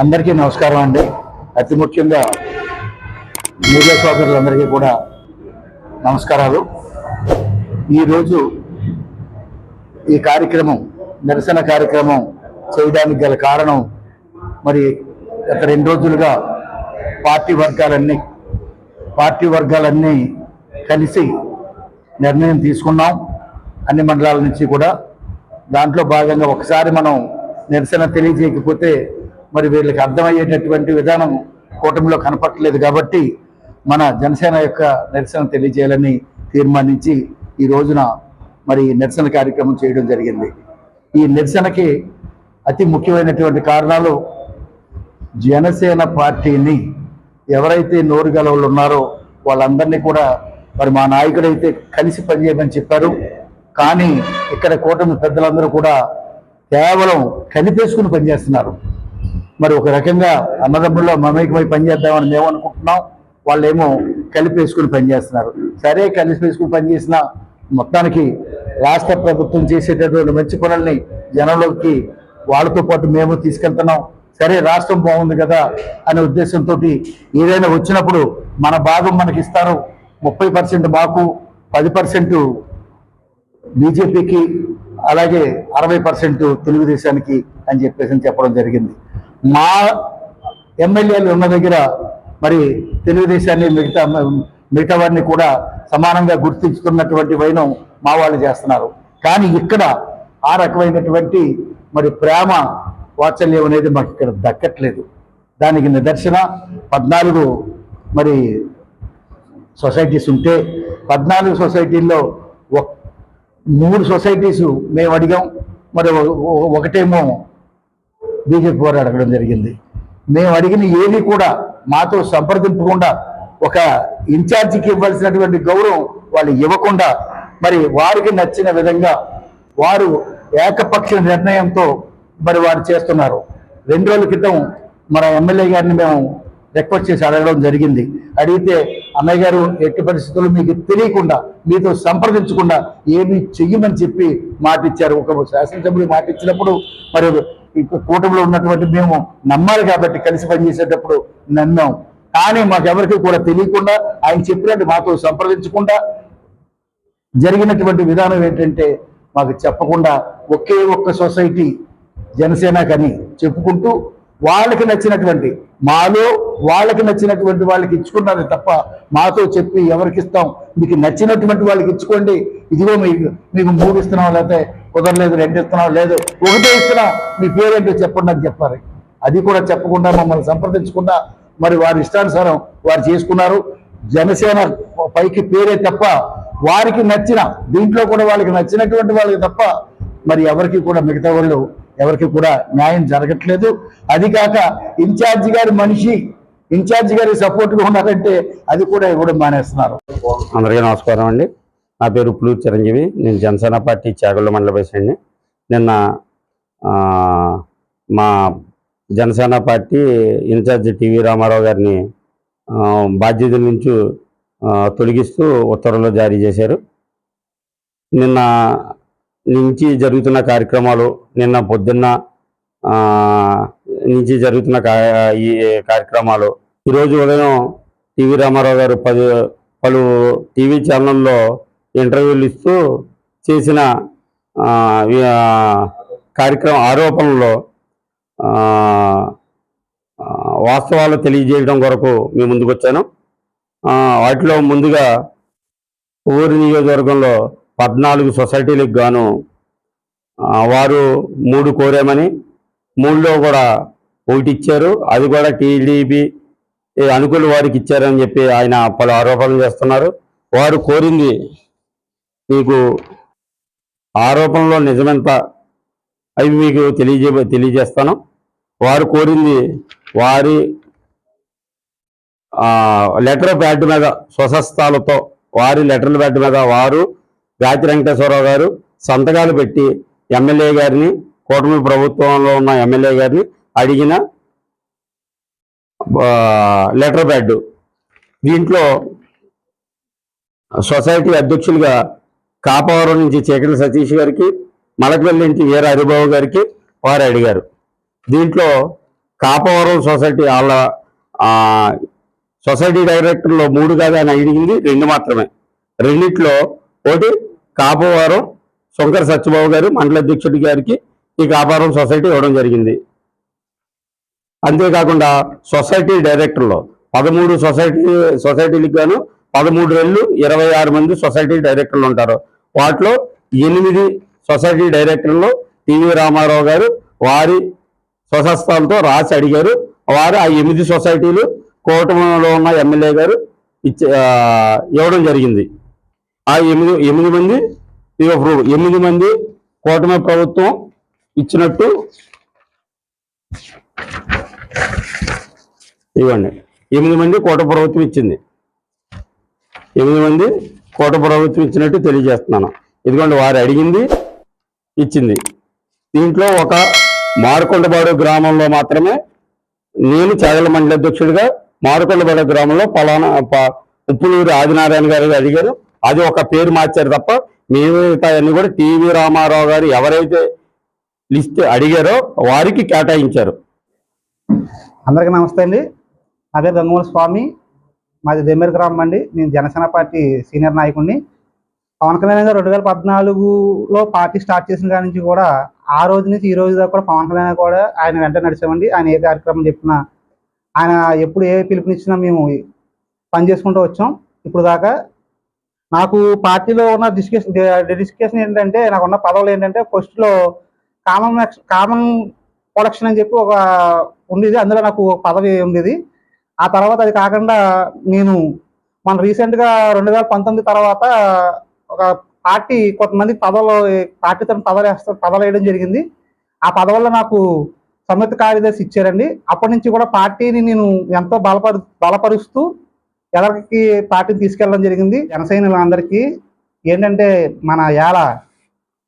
అందరికీ నమస్కారం అండి. అతి ముఖ్యంగా మీడియా సోదరులందరికీ కూడా నమస్కారాలు. ఈరోజు ఈ కార్యక్రమం నిరసన కార్యక్రమం చేయడానికి గల కారణం మరి గత రెండు రోజులుగా పార్టీ వర్గాలన్నీ పార్టీ వర్గాలన్నీ కలిసి నిర్ణయం తీసుకున్నాం. అన్ని మండలాల నుంచి కూడా దాంట్లో భాగంగా ఒకసారి మనం నిరసన తెలియజేయకపోతే మరి వీళ్ళకి అర్థమయ్యేటటువంటి విధానం కూటమిలో కనపట్టలేదు కాబట్టి మన జనసేన యొక్క నిరసన తెలియజేయాలని తీర్మానించి ఈ రోజున మరి నిరసన కార్యక్రమం చేయడం జరిగింది. ఈ నిరసనకి అతి ముఖ్యమైనటువంటి కారణాలు జనసేన పార్టీని ఎవరైతే నోరు గలవులు ఉన్నారో వాళ్ళందరినీ కూడా మరి మా నాయకుడైతే కలిసి పనిచేయమని చెప్పారు. కానీ ఇక్కడ కూటమి పెద్దలందరూ కూడా కేవలం కనిపేసుకుని పనిచేస్తున్నారు. మరి ఒక రకంగా అన్నదమ్ముల్లో మమేకమై పనిచేద్దామని మేము అనుకుంటున్నాం. వాళ్ళేమో కలిపేసుకుని పనిచేస్తున్నారు. సరే కలిపేసుకుని పనిచేసిన మొత్తానికి రాష్ట్ర ప్రభుత్వం చేసేటటువంటి మంచి పనుల్ని జనంలోకి వాళ్ళతో పాటు మేము తీసుకెళ్తున్నాం. సరే రాష్ట్రం బాగుంది కదా అనే ఉద్దేశంతో ఏదైనా వచ్చినప్పుడు మన భాగం మనకి ఇస్తారు. ముప్పై పర్సెంట్ మాకు పది పర్సెంట్ బీజేపీకి అలాగే అరవై పర్సెంట్ తెలుగుదేశానికి అని చెప్పేసి చెప్పడం జరిగింది. మా ఎమ్మెల్యేలు ఉన్న దగ్గర మరి తెలుగుదేశాన్ని మిగతా మిగతా వారిని కూడా సమానంగా గుర్తించుకున్నటువంటి వైనం మా వాళ్ళు చేస్తున్నారు. కానీ ఇక్కడ ఆ రకమైనటువంటి మరి ప్రేమ వాత్సల్యం అనేది మాకు ఇక్కడ దక్కట్లేదు. దానికి నిదర్శన పద్నాలుగు మరి సొసైటీస్ ఉంటే పద్నాలుగు సొసైటీల్లో మూడు సొసైటీస్ మేము అడిగాం. మరి ఒకటేమో బీజేపీ వారు అడగడం జరిగింది. మేము అడిగిన ఏది కూడా మాతో సంప్రదింపకుండా ఒక ఇన్ఛార్జికి ఇవ్వాల్సినటువంటి గౌరవం వాళ్ళు ఇవ్వకుండా మరి వారికి నచ్చిన విధంగా వారు ఏకపక్ష నిర్ణయంతో మరి వారు చేస్తున్నారు. రెండు రోజుల క్రితం మన ఎమ్మెల్యే గారిని మేము రిక్వెస్ట్ చేసి అడగడం జరిగింది. అడిగితే అన్నయ్య గారు ఎట్టి పరిస్థితుల్లో మీకు తెలియకుండా మీతో సంప్రదించకుండా ఏమి చెయ్యమని చెప్పి మాటిచ్చారు. ఒక శాసనసభ్యుడు మాటిచ్చినప్పుడు మరి కూటమిలో ఉన్నటువంటి మేము నమ్మాలి కాబట్టి కలిసి పనిచేసేటప్పుడు నమ్మాం. కానీ మాకెవరికి కూడా తెలియకుండా ఆయన చెప్పినట్టు మాతో సంప్రదించకుండా జరిగినటువంటి విధానం ఏంటంటే మాకు చెప్పకుండా ఒకే ఒక్క సొసైటీ జనసేన కని చెప్పుకుంటూ వాళ్ళకి నచ్చినటువంటి మాలో వాళ్ళకి నచ్చినటువంటి వాళ్ళకి ఇచ్చుకున్నారు తప్ప మాతో చెప్పి ఎవరికి ఇస్తాం? మీకు నచ్చినటువంటి వాళ్ళకి ఇచ్చుకోండి. ఇదిగో మీకు మీకు మూడు ఇస్తున్నాం లేకపోతే కుదరలేదు రెండు ఇస్తున్నాం లేదు ఒకటే ఇస్తున్నాం మీ పేరేంటో చెప్పండి అని చెప్పారు అది కూడా చెప్పకుండా మమ్మల్ని సంప్రదించకుండా మరి వారి ఇష్టానుసారం వారు చేసుకున్నారు. జనసేన పైకి పేరే తప్ప వారికి నచ్చిన దీంట్లో కూడా వాళ్ళకి నచ్చినటువంటి వాళ్ళకి తప్ప మరి ఎవరికి కూడా మిగతా వాళ్ళు ఎవరికి కూడా న్యాయం జరగట్లేదు. అది కాక ఇన్ఛార్జి గారి మనిషి ఇన్ఛార్జి గారి సపోర్ట్గా ఉన్నారంటే అది కూడా ఇవ్వడం మానేస్తున్నారు. అందరికీ నమస్కారం అండి. నా పేరు పులూరు చిరంజీవి. నేను జనసేన పార్టీ చాగళ్ళ మండల ప్రెసిడెంట్ని. నిన్న మా Janasena party in charge TV Ramarao గారిని బాధ్యతల నుంచి తొలగిస్తూ ఉత్తర్వులు జారీ చేశారు. నిన్న నుంచి జరుగుతున్న కార్యక్రమాలు నిన్న పొద్దున్న నుంచి జరుగుతున్న ఈ కార్యక్రమాలు. ఈరోజు ఉదయం టీవీ రామారావు గారు పది పలు టీవీ ఛానల్లో ఇంటర్వ్యూలు ఇస్తూ చేసిన కార్యక్రమ ఆరోపణలో వాస్తవాలు తెలియజేయడం కొరకు మేము ముందుకొచ్చాను. వాటిలో ముందుగా ఊరి నియోజకవర్గంలో పద్నాలుగు సొసైటీలకు గాను వారు మూడు కోరామని మూడులో కూడా ఒకటి ఇచ్చారు. అది కూడా టీడీపీ ఈ అనుకూల వారికి ఇచ్చారని చెప్పి ఆయన పలు ఆరోపణలు చేస్తున్నారు. వారు కోరింది మీకు ఆరోపణలో నిజమెంత అవి మీకు తెలియజే తెలియజేస్తాను. వారు కోరింది వారి లెటర్ ప్యాడ్ మీద స్వసస్థాలతో వారి లెటర్ ప్యాడ్ మీద వారు గాతి వెంకటేశ్వరరావు గారు సంతకాలు పెట్టి ఎమ్మెల్యే గారిని కూటమి ప్రభుత్వంలో ఉన్న ఎమ్మెల్యే గారిని అడిగిన లెటర్ ప్యాడ్. దీంట్లో సొసైటీ అధ్యక్షులుగా కాపవరం నుంచి చీకటి సతీష్ గారికి మలకవెల్లి నుంచి వీర హరిబాబు గారికి వారు అడిగారు. దీంట్లో కాపవరం సొసైటీ వాళ్ళ సొసైటీ డైరెక్టర్లో మూడు కాదని అని అడిగింది రెండు మాత్రమే. రెండిట్లో ఒకటి కాపవరం శంకర్ సత్యబాబు గారు మండల అధ్యక్షుడి గారికి ఈ కాపవరం సొసైటీ ఇవ్వడం జరిగింది. అంతేకాకుండా సొసైటీ డైరెక్టర్లో పదమూడు సొసైటీ సొసైటీలకు గాను పదమూడు రెళ్ళు ఇరవై ఆరు మంది సొసైటీ డైరెక్టర్లు ఉంటారు. వాటిలో ఎనిమిది సొసైటీ డైరెక్టర్లు టీవీ రామారావు గారు వారి స్వశస్తాలతో రాసి అడిగారు. వారు ఆ ఎనిమిది సొసైటీలు కూటమిలో ఉన్న ఎమ్మెల్యే గారు ఇచ్చే ఇవ్వడం జరిగింది. ఆ ఎనిమిది ఎనిమిది మంది ఎనిమిది మంది కూటమి ప్రభుత్వం ఇచ్చినట్టు ఇవ్వండి. ఎనిమిది మంది కోట ప్రభుత్వం ఇచ్చింది. ఎనిమిది మంది కోట ప్రభుత్వం ఇచ్చినట్టు తెలియజేస్తున్నాను. ఇదిగోండి వారు అడిగింది ఇచ్చింది. దీంట్లో ఒక మారుకొండబాడు గ్రామంలో మాత్రమే నేను చాగల మండలి అధ్యక్షుడిగా మారుకొండబాడు గ్రామంలో పలానా ప- ఆదినారాయణ గారు అడిగారు. అది ఒక పేరు మార్చారు తప్ప మిగతాయన్నీ కూడా టీవీ రామారావు గారు ఎవరైతే లిస్ట్ అడిగారో వారికి కేటాయించారు. అందరికీ నమస్తే అండి. నా పేరు గంగమూల స్వామి. మాది దెమ్మేరు గ్రామం అండి. నేను జనసేన పార్టీ సీనియర్ నాయకుడిని. పవన్ కళ్యాణ్ గారు రెండు వేల పద్నాలుగులో పార్టీ స్టార్ట్ చేసిన కాడి నుంచి కూడా ఆ రోజు నుంచి ఈ రోజు దాకా కూడా పవన్ కళ్యాణ్ కూడా ఆయన వెంట నడిచామండి. ఆయన ఏ కార్యక్రమం చెప్పినా ఆయన ఎప్పుడు ఏ పిలుపునిచ్చినా మేము పని చేసుకుంటూ వచ్చాం. ఇప్పుడు దాకా నాకు పార్టీలో ఉన్న డిస్కషన్ డిస్కషన్ ఏంటంటే నాకు ఉన్న పదవులు ఏంటంటే ఫస్ట్లో కామన్ కామన్ ప్రొడక్షన్ అని చెప్పి ఒక ఉండేది. అందులో నాకు పదవి ఉండేది. ఆ తర్వాత అది కాకుండా నేను మన రీసెంట్గా రెండు వేల పంతొమ్మిది తర్వాత ఒక పార్టీ కొంతమంది పదవులు పార్టీ తన పదవులు వేస్తారు పదవులు వేయడం జరిగింది. ఆ పదవుల్లో నాకు సంయుక్త కార్యదర్శి ఇచ్చారండి. అప్పటి నుంచి కూడా పార్టీని నేను ఎంతో బలపరు బలపరుస్తూ ఎదరికి పార్టీని తీసుకెళ్ళడం జరిగింది. జనసైనికులందరికీ ఏంటంటే మన యాల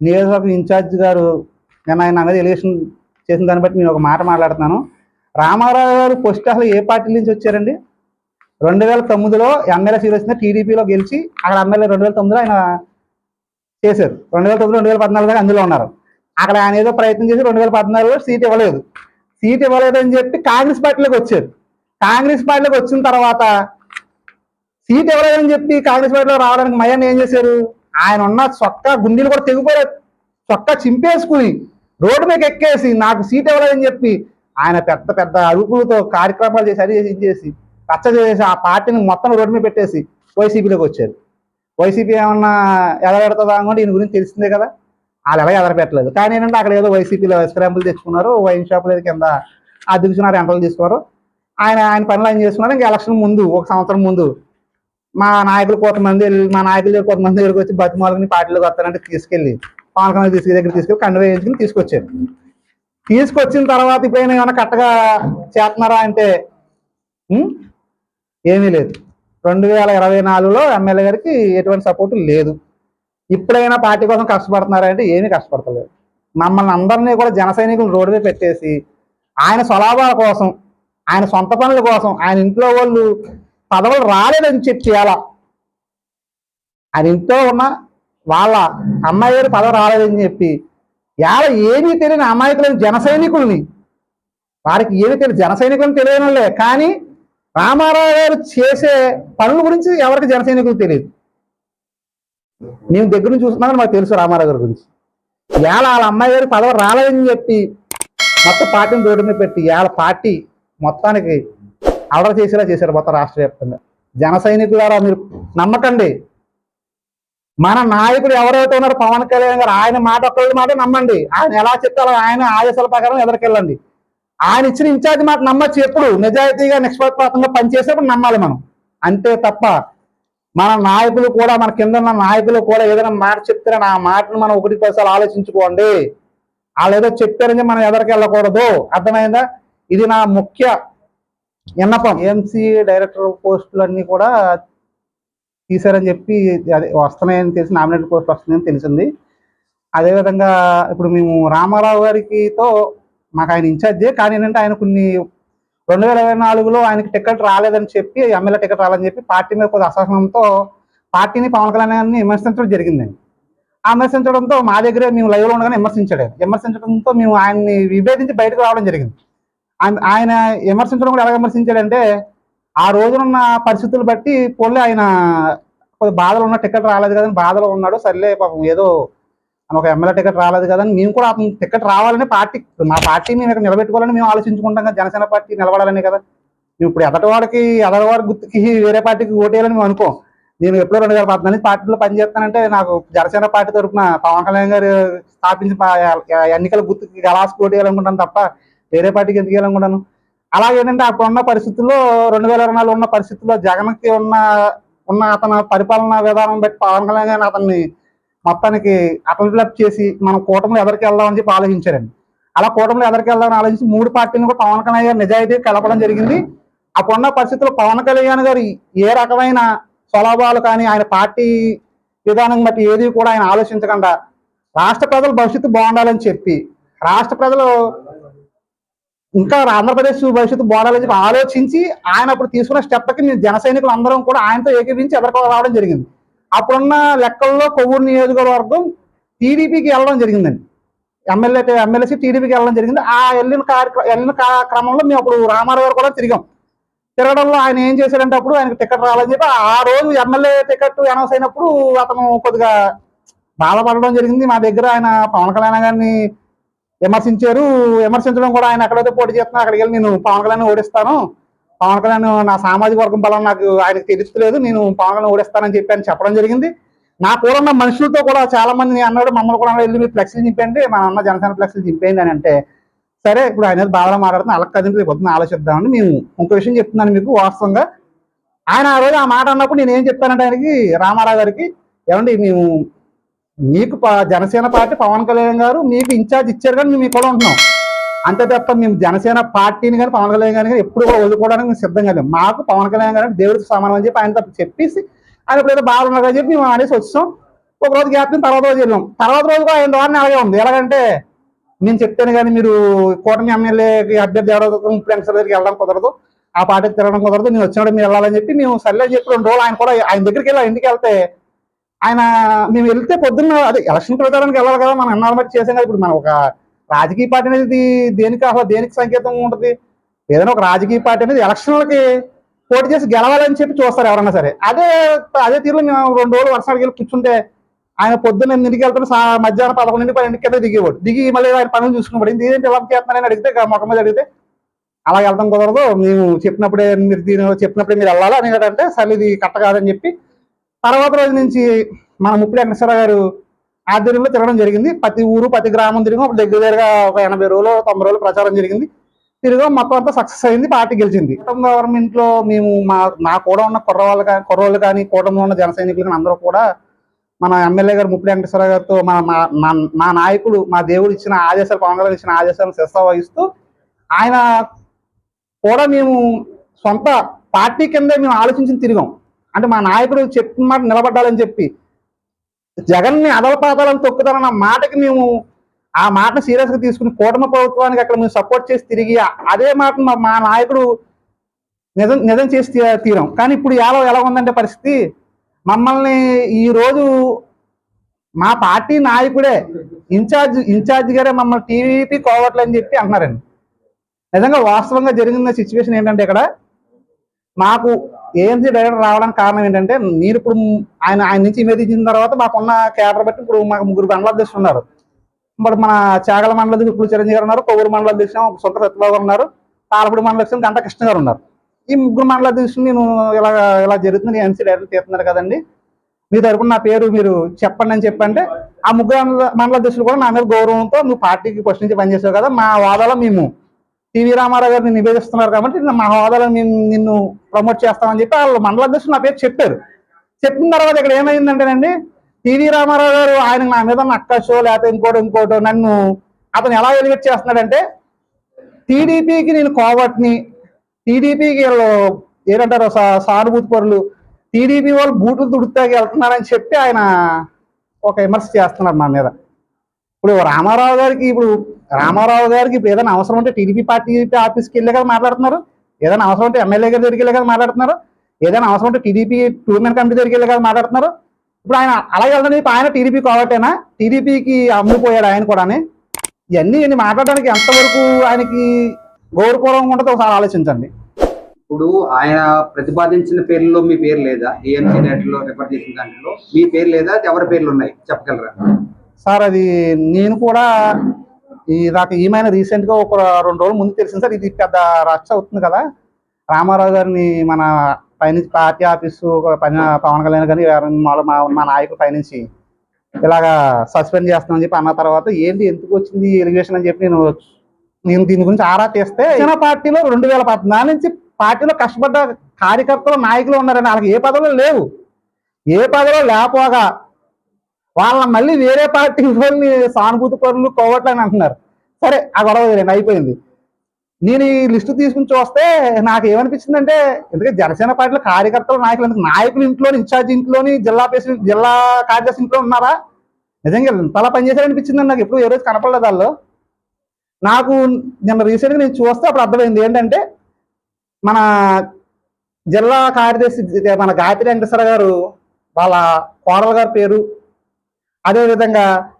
నియోజకవర్గ ఇన్ఛార్జ్ గారు నేను ఆయన నా మీద ఎలిగేషన్ చేసిన దాన్ని బట్టి నేను ఒక మాట మాట్లాడుతున్నాను. రామారావు గారు ఫస్ట్ అసలు ఏ పార్టీ నుంచి వచ్చారండి? రెండు వేల తొమ్మిదిలో ఎమ్మెల్యే సీట్ వచ్చింది టీడీపీలో గెలిచి అక్కడ ఎమ్మెల్యే రెండు వేల తొమ్మిదిలో ఆయన చేశారు. రెండు వేల తొమ్మిది రెండు వేల పద్నాలుగు దాకా అందులో ఉన్నారు. అక్కడ ఆయన ఏదో ప్రయత్నం చేసి రెండు వేల పద్నాలుగులో సీట్ ఇవ్వలేదు. సీట్ ఇవ్వలేదని చెప్పి కాంగ్రెస్ పార్టీలోకి వచ్చారు. కాంగ్రెస్ పార్టీలోకి వచ్చిన తర్వాత సీట్ ఇవ్వలేదని చెప్పి కాంగ్రెస్ పార్టీలో రావడానికి మయాన్ని ఏం చేశారు? ఆయన ఉన్న చొక్కా గుండీలు కూడా తెగిపోయారు చొక్కా చింపేసుకుని రోడ్డు మీద ఎక్కేసి నాకు సీట్ ఇవ్వలేదని చెప్పి ఆయన పెద్ద పెద్ద అరుపులతో కార్యక్రమాలు చేసి అది చేసి ఇది చేసి రచ్చ చేసి ఆ పార్టీని మొత్తం రోడ్డు మీద పెట్టేసి వైసీపీలోకి వచ్చారు. వైసీపీ ఏమన్నా ఎదగెడుతుందా అనుకోండి ఈయన గురించి తెలిసిందే కదా. వాళ్ళు ఎలా ఎదరపెట్టలేదు. కానీ ఏంటంటే అక్కడ ఏదో వైసీపీలో స్క్రాంపులు తెచ్చుకున్నారు వైన్ షాపులు ఏదో కింద అద్దెకున్నారు ఎంటలు తీసుకున్నారు ఆయన ఆయన పనులు ఆయన చేసుకున్నారు. ఇంకా ఎలక్షన్ ముందు ఒక సంవత్సరం ముందు మా నాయకులు కొంతమంది వెళ్ళి మా నాయకులు కొంతమంది దగ్గరికి వచ్చి బతిమాలని పార్టీలోకి వస్తానంటే తీసుకెళ్ళి పవన్ కళ్యాణ్ తీసుకు దగ్గర తీసుకెళ్ళి కండు వేయించుకుని తీసుకొచ్చారు. తీసుకొచ్చిన తర్వాత ఇప్పుడైనా ఏమైనా కట్టగా చేస్తున్నారా అంటే ఏమీ లేదు. రెండు వేల ఇరవై నాలుగులో ఎమ్మెల్యే గారికి ఎటువంటి సపోర్ట్ లేదు. ఇప్పుడైనా పార్టీ కోసం కష్టపడుతున్నారా అంటే ఏమీ కష్టపడతలేదు. మమ్మల్ని అందరినీ కూడా జన సైనికులు రోడ్డు మీద పెట్టేసి ఆయన స్వలాభాల కోసం ఆయన సొంత పనుల కోసం ఆయన ఇంట్లో వాళ్ళు పదవులు రాలేదని చెప్పి అలా ఆయన ఇంట్లో ఉన్న వాళ్ళ అమ్మాయి గారు పదవి రాలేదని చెప్పి యాడ ఏమీ తెలియని అమాయకులైన జన సైనికుల్ని వారికి ఏమీ తెలియదు జన సైనికులను తెలియనులే కానీ రామారావు గారు చేసే పనుల గురించి ఎవరికి జన సైనికులు తెలియదు. మేము దగ్గర నుంచి చూస్తున్నామని మాకు తెలుసు రామారావు గారి గురించి. ఇవాళ వాళ్ళ అమ్మాయి గారు పదవి రాలేదని చెప్పి మొత్తం పార్టీని రోడ్డు పెట్టి ఇవాళ పార్టీ మొత్తానికి అలర చేసేలా చేశారు మొత్తం రాష్ట్ర వ్యాప్తంగా. జన సైనికులారా మీరు నమ్మకండి. మన నాయకుడు ఎవరైతే ఉన్నారో పవన్ కళ్యాణ్ గారు ఆయన మాట ఒక్కళ్ళ మాట నమ్మండి. ఆయన ఎలా చెప్తారో ఆయన ఆదేశాల ప్రకారం ఎదరికెళ్ళండి. ఆయన ఇచ్చిన ఇన్ఛార్జ్ మాట నమ్మచ్చు ఎప్పుడు. నిజాయితీగా నిష్పక్షపాతంగా పనిచేసేప్పుడు నమ్మాలి మనం. అంతే తప్ప మన నాయకులు కూడా మన కింద ఉన్న నాయకులు కూడా ఏదైనా మాట చెప్తారని ఆ మాటను మనం ఒకటి పదిసార్లు ఆలోచించుకోండి. వాళ్ళు ఏదో చెప్పారని మనం ఎదరికి వెళ్ళకూడదు అర్థమైందా? ఇది నా ముఖ్య ఎన్నపం. ఏఎంసీ డైరెక్టర్ పోస్టులు అన్నీ కూడా తీశారని చెప్పి అదే వస్తున్నాయని తెలిసి నామినేట్ పోస్ట్ వస్తుందని తెలిసింది. అదేవిధంగా ఇప్పుడు మేము రామారావు గారికితో మాకు ఆయన ఇన్ఛార్జే కానీ ఏంటంటే ఆయన కొన్ని రెండు వేల ఇరవై నాలుగులో ఆయనకి టికెట్ రాలేదని చెప్పి ఎమ్మెల్యే టికెట్ రాలని చెప్పి పార్టీ మీద కొద్ది అసహనంతో పార్టీని పవన్ కళ్యాణ్ గారిని విమర్శించడం జరిగిందండి. ఆ విమర్శించడంతో మా దగ్గరే మేము లైవ్లో ఉండగానే విమర్శించాడు విమర్శించడంతో మేము ఆయన్ని విభేదించి బయటకు రావడం జరిగింది. ఆయన- ఆయన విమర్శించడం కూడా ఎలా విమర్శించాడంటే ఆ రోజునున్న పరిస్థితులు బట్టి పొల్లి ఆయన కొద్ది బాధలు ఉన్న టికెట్ రాలేదు కదని బాధలో ఉన్నాడు. సర్లే పాపం ఏదో ఒక ఎమ్మెల్యే టికెట్ రాలేదు కదని మేము కూడా అతను టికెట్ రావాలని పార్టీ మా పార్టీ మేము ఇక్కడ నిలబెట్టుకోవాలని మేము ఆలోచించుకుంటాం కదా జనసేన పార్టీ నిలబడాలని కదా. మేము ఇప్పుడు ఎదటి వాడికి ఎదటి వాడి గుర్తుకి వేరే పార్టీకి ఓటేయాలని మేము అనుకోం. నేను ఎప్పుడో రెండు వేల పద్నాలుగు పార్టీలో పనిచేస్తానంటే నాకు జనసేన పార్టీ తరఫున పవన్ కళ్యాణ్ గారు స్థాపించిన ఎన్నికల గుర్తుకి గలాస్ ఓటేయాలనుకుంటాను తప్ప వేరే పార్టీకి ఎందుకు వేయాలనుకుంటాను అలాగేంటంటే అప్పుడు పరిస్థితుల్లో రెండు వేల ఇరవై నాలుగు ఉన్న పరిస్థితుల్లో జగన్కి ఉన్న ఉన్న అతని పరిపాలన విధానం బట్టి పవన్ కళ్యాణ్ గారిని అతన్ని మొత్తానికి అటల్ఫ్లప్ చేసి మనం కూటమిలో ఎదరికి వెళ్దామని చెప్పి ఆలోచించారండి. అలా కూటమిలో ఎదరికి వెళ్దామని ఆలోచించి మూడు పార్టీని కూడా పవన్ కళ్యాణ్ గారు నిజాయితీ కలపడం జరిగింది. అప్పుడున్న పరిస్థితుల్లో పవన్ కళ్యాణ్ గారు ఏ రకమైన స్వలాభాలు కానీ ఆయన పార్టీ విధానం బట్టి ఏది కూడా ఆయన ఆలోచించకుండా రాష్ట్ర ప్రజల భవిష్యత్తు బాగుండాలని చెప్పి రాష్ట్ర ప్రజలు ఇంకా ఆంధ్రప్రదేశ్ భవిష్యత్తు బాగుండాలని చెప్పి ఆలోచించి ఆయన అప్పుడు తీసుకున్న స్టెప్కి మేము జన సైనికులు అందరం కూడా ఆయనతో ఏకీపించి ఎదుర్కో రావడం జరిగింది. అప్పుడున్న లెక్కల్లో కొవ్వూరు నియోజకవర్గం టీడీపీకి వెళ్ళడం జరిగిందండి. ఎమ్మెల్యే ఎమ్మెల్యేసి టీడీపీకి వెళ్ళడం జరిగింది. ఆ వెళ్ళిన కార్యక్రమం వెళ్ళిన క్రమంలో మేము అప్పుడు రామారావు గారు కూడా తిరిగాం. తిరగడంలో ఆయన ఏం చేశాడంటే అప్పుడు ఆయనకు టికెట్ రావాలని చెప్పి ఆ రోజు ఎమ్మెల్యే టికెట్ అనౌన్స్ అయినప్పుడు అతను కొద్దిగా బాధపడడం జరిగింది. మా దగ్గర ఆయన పవన్ కళ్యాణ్ గారిని విమర్శించారు. విమర్శించడం కూడా ఆయన ఎక్కడైతే పోటీ చేస్తున్నా అక్కడికి వెళ్ళి నేను పవన్ కళ్యాణ్ ఓడిస్తాను. పవన్ కళ్యాణ్ నా సామాజిక వర్గం బలం నాకు ఆయనకు తెలుస్తలేదు. నేను పవన్ కళ్యాణ్ ఓడిస్తానని చెప్పి అని చెప్పడం జరిగింది. నా కూడా ఉన్న మనుషులతో కూడా చాలా మంది నేను అన్నాడు మమ్మల్ని కూడా వెళ్ళి మీరు ఫ్లెక్సీలు చింపేయండి మా అన్న జనసేన ఫ్లెక్సీలు చింపేయండి అని అంటే సరే ఇప్పుడు ఆయన ఏదో బాధలో మాట్లాడుతున్నా అలా కదండి రేపు పొద్దున్న ఆలోచిద్దామని మేము ఇంకో విషయం చెప్తున్నాను మీకు వాస్తవంగా. ఆయన ఆ రోజు ఆ మాట అన్నప్పుడు నేను ఏం చెప్పానంటే ఆయనకి రామారావు గారికి ఏమండి మేము మీకు ప- జనసేన పార్టీ పవన్ కళ్యాణ్ గారు మీకు ఇన్ఛార్జ్ ఇచ్చారు కానీ మేము ఇక్కడ ఉంటున్నాం. అంతే తప్ప మేము జనసేన పార్టీని కానీ పవన్ కళ్యాణ్ గారిని కానీ ఎప్పుడు కూడా వదులుకోవడానికి మేము సిద్ధంగా లేదు మాకు పవన్ కళ్యాణ్ గారు దేవుడికి సమానం అని చెప్పి ఆయన తప్ప చెప్పేసి ఆయన ఎప్పుడైతే బాగున్నారు అని చెప్పి మేము అనేసి వచ్చాం. ఒక రోజు గ్యాప్ తర్వాత రోజు వెళ్ళాం. తర్వాత రోజు కూడా ఆయన ద్వారా అలాగే ఉంది. ఎలాగంటే నేను చెప్తాను కానీ మీరు కూటమి ఎమ్మెల్యేకి అభ్యర్థి ఎవరో ఇన్ఫ్లుయెన్సర్ దగ్గరికి వెళ్ళడం కుదరదు. ఆ పార్టీకి తిరగడం కుదరదు. నేను వచ్చినప్పుడు మీరు వెళ్ళాలని చెప్పి మేము సర్లే చెప్పి రెండు రోజులు ఆయన కూడా ఆయన దగ్గరికి వెళ్ళి ఇంటికి వెళ్తే ఆయన మేము వెళ్తే పొద్దున్న అదే ఎలక్షన్ ప్రచారానికి వెళ్ళాలి కదా మనం ఎన్నాళ్ళు బట్టి చేసాం కదా ఇప్పుడు మనం ఒక రాజకీయ పార్టీ అనేది దేనికి అసలు దేనికి సంకేతం ఉంటుంది? ఏదైనా ఒక రాజకీయ పార్టీ అనేది ఎలక్షన్లకి పోటీ చేసి గెలవాలని చెప్పి చూస్తారు ఎవరన్నా సరే. అదే అదే తీరులో మేము రెండు రోజులు వర్షాలకు వెళ్ళి కూర్చుంటే ఆయన పొద్దున్న ఎనిమిదికి వెళ్తాడు మధ్యాహ్నం పదకొండింటికి పన్నెండుకి కింద దిగేవాడు. దిగి మళ్ళీ ఆయన పనులు చూసుకున్నాడు ఏంటి ఎలా చేస్తున్నారని అడిగితే మొక్క మీద అడిగితే అలా వెళ్తాం కుదరదు మేము చెప్పినప్పుడే మీరు దీని చెప్పినప్పుడే మీరు వెళ్ళాలి? అని అంటే సరే ఇది కట్ట కాదని చెప్పి తర్వాత రోజు నుంచి మన ముప్పుడు వెంకటేశ్వర గారు ఆధ్వర్యంలో తిరగడం జరిగింది. ప్రతి ఊరు ప్రతి గ్రామం తిరిగి ఒక దగ్గర దగ్గరగా ఒక ఎనభై రోజులు తొంభై రోజులు ప్రచారం జరిగింది. తిరిగి మొత్తం అంతా సక్సెస్ అయింది పార్టీ గెలిచింది. కూటమి గవర్నమెంట్లో మేము మా నా కూడా ఉన్న కుర్రవాళ్ళు కానీ కుర్రోళ్ళు కానీ కూటమిలో ఉన్న జన సైనికులు కానీ అందరూ కూడా మన ఎమ్మెల్యే గారు ముప్పుడు వెంకటేశ్వర గారితో మా మా- నాయకుడు మా దేవుడు ఇచ్చిన ఆదేశాలు పవన్ గారు ఇచ్చిన ఆదేశాలను శిస్తా వహిస్తూ ఆయన కూడా మేము సొంత పార్టీ కింద మేము ఆలోచించి తిరిగాం. అంటే మా నాయకుడు చెప్పిన మాట నిలబడ్డాలని చెప్పి జగన్ని అదలపాదాలను తొక్కుతారన్న మాటకి మేము ఆ మాట సీరియస్గా తీసుకుని కూటమి ప్రభుత్వానికి అక్కడ మేము సపోర్ట్ చేసి తిరిగి అదే మాట మా నాయకుడు నిజం నిజం చేసి తీ- తీరాం. కానీ ఇప్పుడు ఎలా ఎలా ఉందంటే పరిస్థితి మమ్మల్ని ఈ రోజు మా పార్టీ నాయకుడే ఇన్ఛార్జ్ ఇన్ఛార్జ్ గారే మమ్మల్ని టీడీపీ కోవట్లని అని చెప్పి అంటున్నారండి. నిజంగా వాస్తవంగా జరిగిన సిచ్యువేషన్ ఏంటంటే ఇక్కడ మాకు ఏఎంసీ డైరెక్టర్ రావడానికి కారణం ఏంటంటే మీరు ఇప్పుడు ఆయన ఆయన నుంచి ఇమేజ్ ఇచ్చిన తర్వాత మాకున్న క్యాడర్ బట్టి ఇప్పుడు మాకు ముగ్గురు మండల అధ్యక్షులు ఉన్నారు. ఇప్పుడు మన చాగల మండల ఇప్పుడు చిరంజీవి గారు ఉన్నారు కొవ్వూరు మండల అధ్యక్షులు ఒక సొంత సత్యబాబు ఉన్నారు తాలపూడి మండల అధ్యక్షులు గంట కృష్ణ గారు ఉన్నారు. ఈ ముగ్గురు మండల అధ్యక్షులు నేను ఇలా ఇలా జరుగుతుంది ఎంసీ డైరెక్టర్ తీస్తున్నారు కదండి. మీ తరపున నా పేరు మీరు చెప్పండి అని చెప్పంటే ఆ ముగ్గురు మండల- మండల అధ్యక్షులు కూడా నా మీద గౌరవంతో నువ్వు పార్టీకి ఫస్ట్ నుంచి పనిచేసావు కదా మా వాదాలో మేము టీవీ రామారావు గారిని నివేదిస్తున్నారు కాబట్టి మా హోదాలో నిన్ను ప్రమోట్ చేస్తామని చెప్పి వాళ్ళు మండల అధ్యక్షులు నా పేరు చెప్పారు. చెప్పిన తర్వాత ఇక్కడ ఏమైందంటేనండి టీవీ రామారావు గారు ఆయన నా మీద నక్కషో లేకపోతే ఇంకోటి ఇంకోటో నన్ను అతను ఎలా ఎలివేట్ చేస్తున్నాడంటే టీడీపీకి నేను కోవట్ని టీడీపీకి వీళ్ళు ఏంటంటారు సానుభూతి పరులు టీడీపీ వాళ్ళు బూట్లు తుడుతాకి వెళ్తున్నారని చెప్పి ఆయన ఒక విమర్శ చేస్తున్నారు మా మీద. ఇప్పుడు రామారావు గారికి ఇప్పుడు రామారావు గారికి ఇప్పుడు ఏదైనా అవసరం ఉంటే టీడీపీ పార్టీ ఆఫీస్కి వెళ్ళే కదా మాట్లాడుతున్నారు. ఏదైనా అవసరం ఉంటే ఎమ్మెల్యే గారి దగ్గరికి వెళ్ళే కదా మాట్లాడుతున్నారు. ఏదైనా అవసరం ఉంటే టీడీపీ టూర్నమెంట్ కమిటీ దగ్గరికి వెళ్ళే కదా మాట్లాడుతున్నారు. ఇప్పుడు ఆయన అలాగే చెప్పి ఆయన టీడీపీ కాబట్టేనా టీడీపీకి అమ్ముపోయాడు ఆయన కూడానే. ఇవన్నీ ఇవన్నీ మాట్లాడడానికి ఎంతవరకు ఆయనకి గౌరవపూర్వకంగా ఉంటుంది ఒకసారి ఆలోచించండి. ఇప్పుడు ఆయన ప్రతిపాదించిన పేర్లలో మీ పేరు లేదా? ఏఎంసీ డేటలో రిఫర్ చేసిన దాంట్లో మీ పేరు లేదా? ఎవరి పేర్లు ఉన్నాయి? చెప్పగలరా? సార్ అది నేను కూడా ఈ నాకు ఈమెన రీసెంట్గా ఒక రెండు రోజుల ముందు తెలిసింది సార్ ఇది పెద్ద రచ్చ అవుతుంది కదా. రామారావు గారిని మన పైనుంచి పార్టీ ఆఫీసు ఒక పవన్ కళ్యాణ్ గారిని మా మా మా నాయకులు పైనుంచి ఇలాగా సస్పెండ్ చేస్తామని చెప్పి అన్న తర్వాత ఏంటి ఎందుకు వచ్చింది ఎలిగేషన్ అని చెప్పి నేను నేను దీని గురించి ఆరా తీస్తే జన పార్టీలో రెండు వేల పద్నాలుగు నుంచి పార్టీలో కష్టపడ్డ కార్యకర్తలు నాయకులు ఉన్నారని వాళ్ళకి ఏ పదవులు లేవు. ఏ పదవులు లేకపోగా వాళ్ళ మళ్ళీ వేరే పార్టీ వాళ్ళని సానుభూతి పరులు కోవట్లని అని అంటున్నారు. సరే ఆ గొడవ వదిలేండి, అయిపోయింది. నేను ఈ లిస్టు తీసుకుని చూస్తే నాకు ఏమనిపించిందంటే ఎందుకంటే జనసేన పార్టీలో కార్యకర్తలు నాయకులు ఎందుకు? నాయకులు ఇంట్లోని ఇన్ఛార్జ్ ఇంట్లోని జిల్లా ప్రెసిడెంట్ జిల్లా కార్యదర్శి ఇంట్లో ఉన్నారా? నిజంగా ఇంతలా పనిచేశారనిపించింది నాకు ఎప్పుడు ఏ రోజు కనపడలేదు వాళ్ళు నాకు నిన్న రీసెంట్గా నేను చూస్తే అప్పుడు అర్థమైంది ఏంటంటే మన జిల్లా కార్యదర్శి మన గాయత్రి వెంకటేశ్వర గారు వాళ్ళ కోడల గారి పేరు అదే విధంగా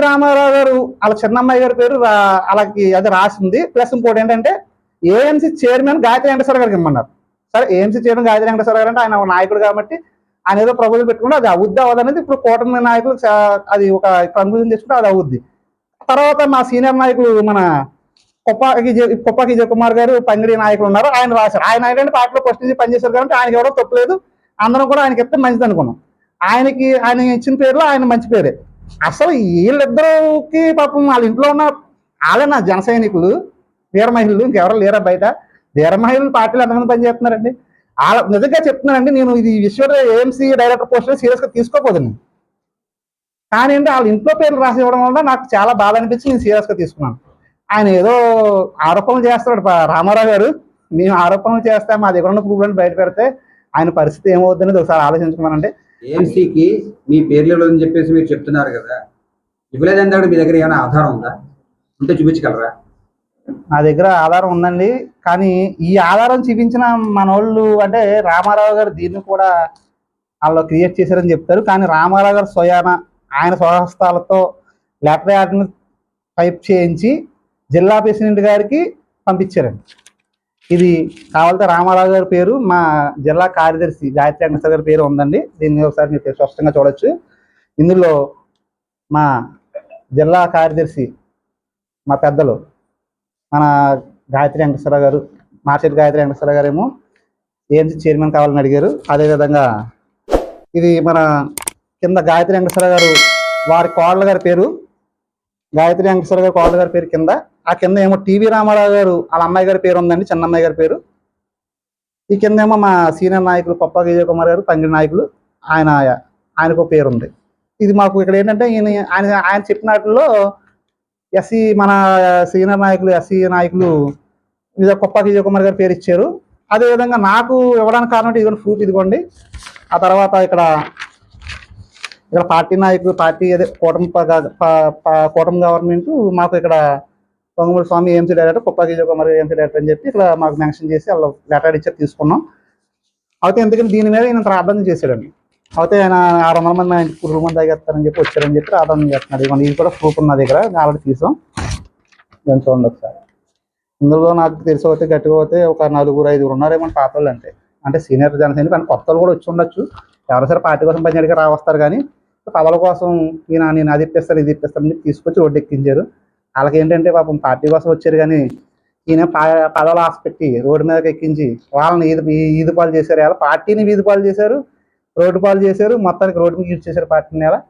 రామారావు గారు వాళ్ళ చిన్నమ్మాయి గారి పేరు వాళ్ళకి అది రాసింది. ప్లస్ ఇంకోటి ఏంటంటే ఏఎంసీ చైర్మన్ గాయత్రి వెంకటేశ్వర గారికి ఇమ్మన్నారు. సరే ఏఎంసీ చైర్మన్ గాయత్రి వెంకటేశ్వర గారు అంటే ఆయన నాయకుడు కాబట్టి ఆయన ఏదో ప్రభుత్వం పెట్టుకుంటే అది అవుద్ది అవ్వదు అనేది ఇప్పుడు కూటమి నాయకులు చా- అది ఒక కన్క్లూజన్ చేసుకుంటే అది అవుద్ది. తర్వాత మా సీనియర్ నాయకులు మన కుప్పాకి జె- జయకుమార్ కుమార్ గారు పంగిడి నాయకులు ఉన్నారు. ఆయన రాశారు. ఆయన ఏంటంటే పార్టీలో ఫస్ట్ నుంచి పనిచేశారు కాబట్టి ఆయనకి ఎవరో తప్పలేదు అందరం కూడా ఆయనకి ఇస్తే మంచిది అనుకున్నాం. ఆయనకి ఆయన ఇచ్చిన పేర్లో ఆయన మంచి పేరే. అసలు వీళ్ళిద్దరికి పాపం వాళ్ళ ఇంట్లో ఉన్న వాళ్ళే నా జన సైనికులు వీర మహిళలు ఇంకెవరు లేరా బయట? వీర మహిళలు పార్టీలు ఎంతమంది పనిచేస్తున్నారండి వాళ్ళ నిజంగా చెప్తున్నానండి నేను ఇది విశ్వ ఏఎంసీ డైరెక్టర్ పోస్ట్ సీరియస్గా తీసుకోకూడదు కానీ ఏంటి వాళ్ళ ఇంట్లో పేర్లు రాసి ఇవ్వడం వల్ల నాకు చాలా బాధ అనిపించి నేను సీరియస్గా తీసుకున్నాను. ఆయన ఏదో ఆరోపణలు చేస్తున్నాడు పా- రామారావు గారు. మేము ఆరోపణలు చేస్తే మా దగ్గర ఉన్న ప్రూఫ్లను బయట పెడితే ఆయన పరిస్థితి ఏమవుతుందని ఒకసారి ఆలోచించుకోమనంటే ఏఎంసీకి మీ పేర్లు అని చెప్పేసి మీరు చెప్తున్నారు కదా ఇవ్వలేదని మీ దగ్గర ఏమైనా ఆధారం ఉందా? ఉంటే చూపించగలరా? నా దగ్గర ఆధారం ఉందండి కానీ ఈ ఆధారం చూపించిన మన వాళ్ళు అంటే రామారావు గారు దీన్ని కూడా వాళ్ళు క్రియేట్ చేశారని చెప్తారు కానీ రామారావు గారు స్వయాన ఆయన స్వహస్తాలతో లెటర్ యాడ్ని టైప్ చేయించి జిల్లా ప్రెసిడెంట్ గారికి పంపించారండి. ఇది కావాలంటే రామారావు గారి పేరు మా జిల్లా కార్యదర్శి గాయత్రి వెంకటేశ్వర గారి పేరు ఉందండి. దీన్ని ఒకసారి మీరు స్పష్టంగా చూడొచ్చు. ఇందులో మా జిల్లా కార్యదర్శి మా పెద్దలు మన గాయత్రి వెంకటేశ్వర గారు మార్చెట్ గాయత్రి వెంకటేశ్వర గారు ఏమో ఏఎంసీ చైర్మన్ కావాలని అడిగారు. అదేవిధంగా ఇది మన కింద గాయత్రి వెంకటేశ్వర గారు వారి కోడల గారి పేరు గాయత్రి వెంకటేశ్వర గారి కోడల గారి పేరు కింద ఆ కింద ఏమో టీవీ రామారావు గారు వాళ్ళ అమ్మాయి గారి పేరు ఉందండి చిన్న అమ్మాయి గారి పేరు. ఈ కింద ఏమో మా సీనియర్ నాయకులు పప్ప విజయ్ కుమార్ గారు పంగిడి నాయకులు ఆయన ఆయనకు ఒక పేరు ఉంది. ఇది మాకు ఇక్కడ ఏంటంటే ఈయన ఆయన ఆయన చెప్పిన వాటిల్లో ఎస్సీ మన సీనియర్ నాయకులు ఎస్సీ నాయకులు విజయ కొప్ప విజయ్ కుమార్ గారి పేరు ఇచ్చారు. అదేవిధంగా నాకు ఇవ్వడానికి కారణం ఇదిగోండి ప్రూఫ్ ఇదిగోండి. ఆ తర్వాత ఇక్కడ ఇక్కడ పార్టీ నాయకులు పార్టీ అదే కూటమి ప- కూటమి గవర్నమెంట్ మాకు ఇక్కడ పొంగమూడి స్వామి ఏఎంసీ డైరెక్టర్ కుప్పాకి కుమార్ ఏఎంసీ డైరెక్టర్ అని చెప్పి ఇక్కడ మాకు మెన్షన్ చేసి వాళ్ళు లెటర్ ఇచ్చి తీసుకున్నాం. అయితే ఎందుకంటే దీని మీద ఈయన ప్రార్థన చేశాడండి. అయితే ఆయన ఆరు వందల మంది ఆయన పురుగు మంది తాగేస్తారని చెప్పి వచ్చారని చెప్పి ప్రార్థన చేస్తున్నాడు. ఇవన్నీ ఇది కూడా ప్రూఫ్ ఉన్న దగ్గర ఆల్రెడీ తీసాం. దాన్ని చూడండి ఒకసారి. ఇందులో నాకు తెలిసి పోతే గట్టిగా పోతే ఒక నలుగురు ఐదుగురు ఉన్నారేమో పాత వాళ్ళు అంటే అంటే సీనియర్ జనసేన కానీ కొత్త వాళ్ళు కూడా వచ్చి ఉండొచ్చు. ఎవరైనా సరే పార్టీ కోసం పనిచేయడానికి రావస్తారు కానీ పదవుల కోసం ఈయన నేను అది ఇప్పిస్తాను ఇది ఇప్పిస్తాను అని చెప్పి తీసుకొచ్చి రోడ్డు ఎక్కించారు. వాళ్ళకి ఏంటంటే పాపం పార్టీ కోసం వచ్చారు కానీ ఈయన పదవులు ఆశ పెట్టి రోడ్డు మీదకి ఎక్కించి వాళ్ళని ఈది ఈది పాలు చేశారు. ఇలా పార్టీని వీధి పాలు చేశారు రోడ్డు పాలు చేశారు మొత్తానికి రోడ్డు మీద యూజ్ చేశారు పార్టీని ఇలా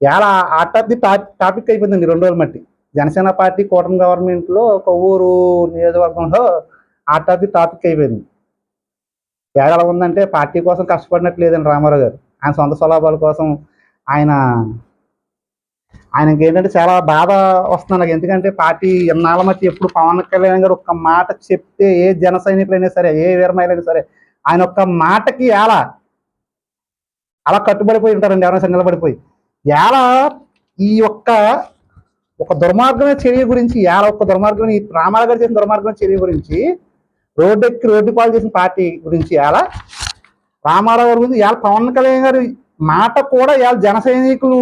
ఇలా ఆఫ్ టాపిక్ టాపిక్ అయిపోయిందండి రెండు రోజుల మట్టి. జనసేన పార్టీ కూటమి గవర్నమెంట్లో ఒక కొవ్వూరు నియోజకవర్గంలో ఆర్ట్ ఆఫ్ ది టాపిక్ అయిపోయింది. ఎలా ఉందంటే పార్టీ కోసం కష్టపడినట్టు లేదండి రామారావు గారు. ఆయన సొంత స్వలాభాల కోసం ఆయన ఆయనకి ఏంటంటే చాలా బాధ వస్తుంది నాకు ఎందుకంటే పార్టీ ఎన్నాళ్ళ మట్టి ఎప్పుడు పవన్ కళ్యాణ్ గారు ఒక్క మాట చెప్తే ఏ జన సైనికులైనా సరే ఏ వీరమైనా సరే ఆయన ఒక్క మాటకి ఎలా అలా కట్టుబడిపోయి ఉంటారండి ఎవరైనా సరే నిలబడిపోయి ఎలా ఈ యొక్క ఒక దుర్మార్గమైన చర్య గురించి ఎలా ఒక్క దుర్మార్గమైన ఈ రామారావు గారు చేసిన దుర్మార్గమైన చర్య గురించి రోడ్డు ఎక్కి రోడ్డు పాలు చేసిన పార్టీ గురించి ఎలా రామారావు గారి గురించి ఇవాళ పవన్ కళ్యాణ్ గారి మాట కూడా ఇవాళ జన సైనికులు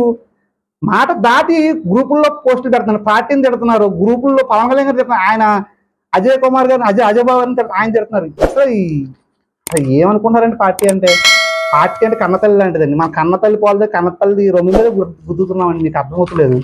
మాట దాటి గ్రూపుల్లో పోస్టులు పెడుతున్నారు పార్టీని తిడుతున్నారు గ్రూపుల్లో పవన్ కళ్యాణ్ గారు తిడుతున్నారు ఆయన అజయ్ కుమార్ గారిని అజయ్ అజయ్ బాబు అని ఆయన తిడుతున్నారు. అసలు ఏమనుకుంటున్నారండి పార్టీ అంటే? పార్టీ అంటే కన్నతల్లి లాంటిదండి. మన కన్నతల్లి పోలదే కన్నతల్లి రెండు మీద గుద్దుతున్నామండి మీకు అర్థమవుతలేదు.